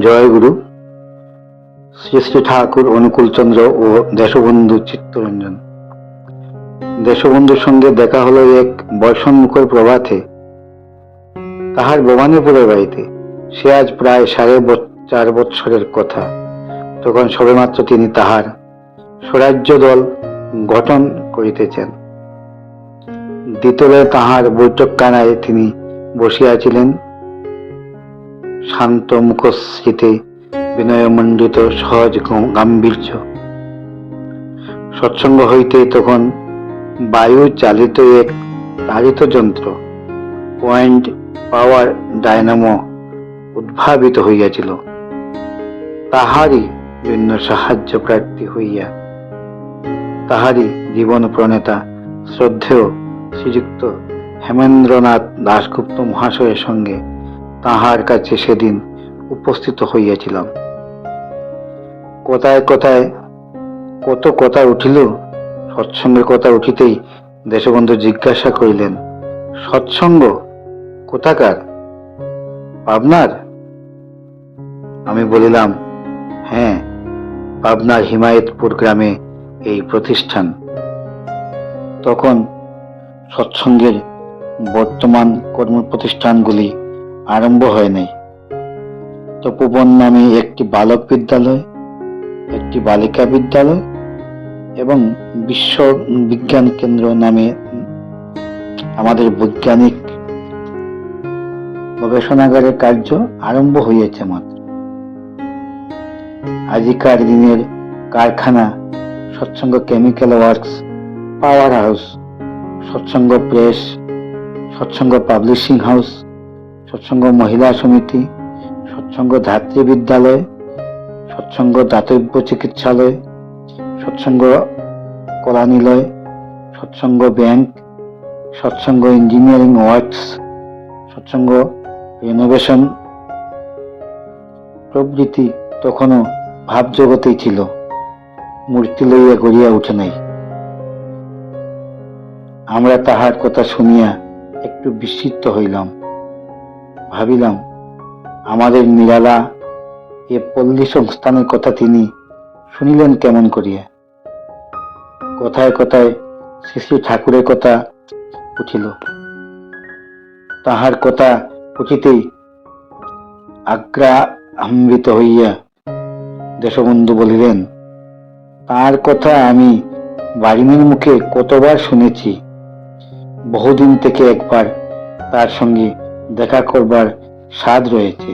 জয়গুরু শ্রী শ্রী ঠাকুর অনুকূলচন্দ্র ও দেশবন্ধু চিত্তরঞ্জন। দেশবন্ধুর সঙ্গে দেখা হলো এক বর্ষণমুখর প্রভাতে। তাহার ভবানীপুরের বাড়িতে। সে আজ প্রায় সাড়ে চার বৎসরের কথা। তখন সবেমাত্র তিনি তাহার স্বরাজ্য দল গঠন করিতেছেন। দ্বিতলে তাহার বৈঠকখানায় তিনি বসিয়াছিলেন। শান্ত মুখশ্রীতে বিনয়মণ্ডিত সহজ গাম্ভীর্য। সৎসঙ্গ হইতে তখন বায়ু চালিত এক তাড়িত যন্ত্র, পয়েন্ট পাওয়ার ডায়নামো উদ্ভাবিত হইয়াছিল। তাহারই জন্য সাহায্য প্রার্থী হইয়া, তাহারই জীবন প্রণেতা শ্রদ্ধেয় শ্রীযুক্ত হেমেন্দ্রনাথ দাশগুপ্ত মহাশয়ের সঙ্গে তাহার কাছে সেদিন উপস্থিত হইয়াছিলাম। কোথায় কোথায়, কত কথা উঠিল? সৎসঙ্গের কথা উঠিতেই দেশবন্ধু জিজ্ঞাসা করিলেন, সৎসঙ্গ কোথাকার? পাবনার? আমি বলিলাম হ্যাঁ পাবনার হিমায়তপুর গ্রামে এই প্রতিষ্ঠান। তখন সৎসঙ্গের বর্তমান কর্ম প্রতিষ্ঠানগুলি আরম্ভ হয় নাই। তপোবন নামে একটি বালক বিদ্যালয়, একটি বালিকা বিদ্যালয় এবং বিশ্ব বিজ্ঞান কেন্দ্র নামে আমাদের বৈজ্ঞানিক গবেষণাগারের কার্য আরম্ভ হইয়াছে মাত্র। আজিকার দিনের কারখানা Satsang chemical works, power house Satsang press Satsang publishing house Satsang মহিলা সমিতি, সৎসঙ্গ ধাত্রী বিদ্যালয়, সৎসঙ্গ দাতব্য চিকিৎসালয়, Satsang কলানিলয়, Satsang bank, Satsang engineering works, Satsang renovation প্রভৃতি তখনও ভাবজগতেই ছিল। মূর্তি লইয়া গড়িয়া উঠে নাই। আমরা তাহার কথা শুনিয়া একটু বিস্মিত হইলাম। ভাবিলাম, আমাদের নিরালা এ পল্লী সংস্থানের কথা তিনি শুনিলেন কেমন করিয়া। কথায় কথায় শ্রী শ্রী ঠাকুরের কথা উঠিল। তাহার কথা উঠিতেই আগ্রা আমৃত হইয়া দেশবন্ধু বলিলেন, তার কথা আমি বাড়িনের মুখে কতবার শুনেছি। বহুদিন থেকে একবার তার সঙ্গে দেখা করবার স্বাদ রয়েছে।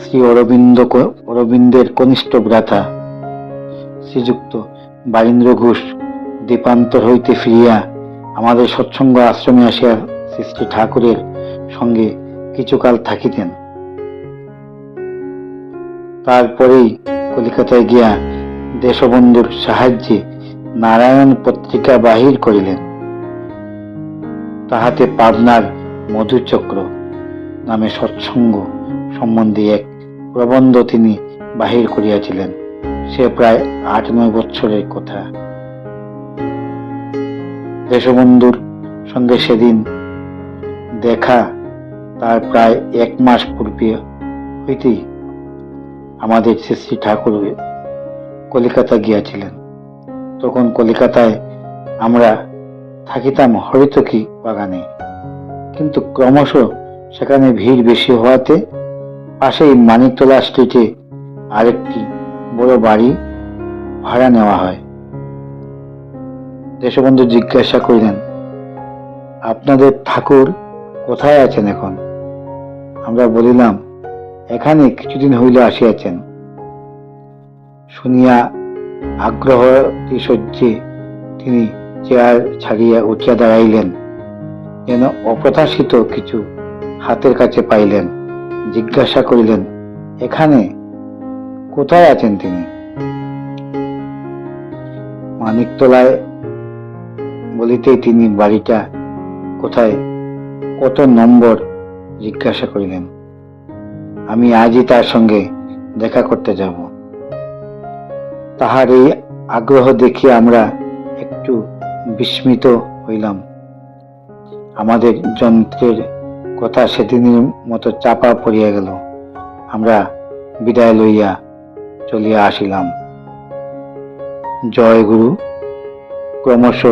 শ্রী অরবিন্দ অরবিন্দের কনিষ্ঠ ভ্রাতা, শ্রীযুক্ত বারীন্দ্র ঘোষ দ্বীপান্তর হইতে ফিরিয়া আমাদের সৎসঙ্গ আশ্রমে আসিয়া শ্রী ঠাকুরের সঙ্গে কিছুকাল থাকিতেন। তারপরেই কলিকাতায় গিয়া দেশবন্ধুর সাহায্যে নারায়ণ পত্রিকা বাহির করিলেন। তাহাতে পাবনার মধুচক্র নামে সৎসঙ্গ সম্বন্ধে এক প্রবন্ধ তিনি বাহির করিয়াছিলেন। সে প্রায় আট নয় বৎসরের কথা। দেশবন্ধুর সঙ্গে সেদিন দেখা তার প্রায় এক মাস পূর্বে হইতেই আমাদের শ্রী শ্রী ঠাকুর কলিকাতা গিয়াছিলেন। তখন কলিকাতায় আমরা থাকিতাম হরিতকি বাগানে। কিন্তু ক্রমশ সেখানে ভিড় বেশি হওয়াতে পাশেই মানিকতলা স্ট্রিটে আরেকটি বড় বাড়ি ভাড়া নেওয়া হয়। দেশবন্ধু জিজ্ঞাসা করিলেন, আপনাদের ঠাকুর কোথায় আছেন এখন? আমরা বলিলাম, এখানে কিছুদিন হইল আসিয়াছেন। শুনিয়া আগ্রহ সহ্যে তিনি চেয়ার ছাড়িয়া উঠিয়া দাঁড়াইলেন। যেন অপ্রত্যাশিত কিছু হাতের কাছে পাইলেন, জিজ্ঞাসা করিলেন, এখানে কোথায় আছেন তিনি? মানিকতলায় বলিতেই তিনি বাড়িটা কোথায়, কত নম্বর জিজ্ঞাসা করিলেন, আমি আজই তার সঙ্গে দেখা করতে যাব। তাহার এই আগ্রহ দেখিয়ে আমরা একটু বিস্মিত হইলাম। আমাদের যন্ত্রের কথা সেদিনের মতো চাপা পড়িয়া গেল। আমরা বিদায় লইয়া চলিয়া আসিলাম। জয় গুরু। ক্রমশ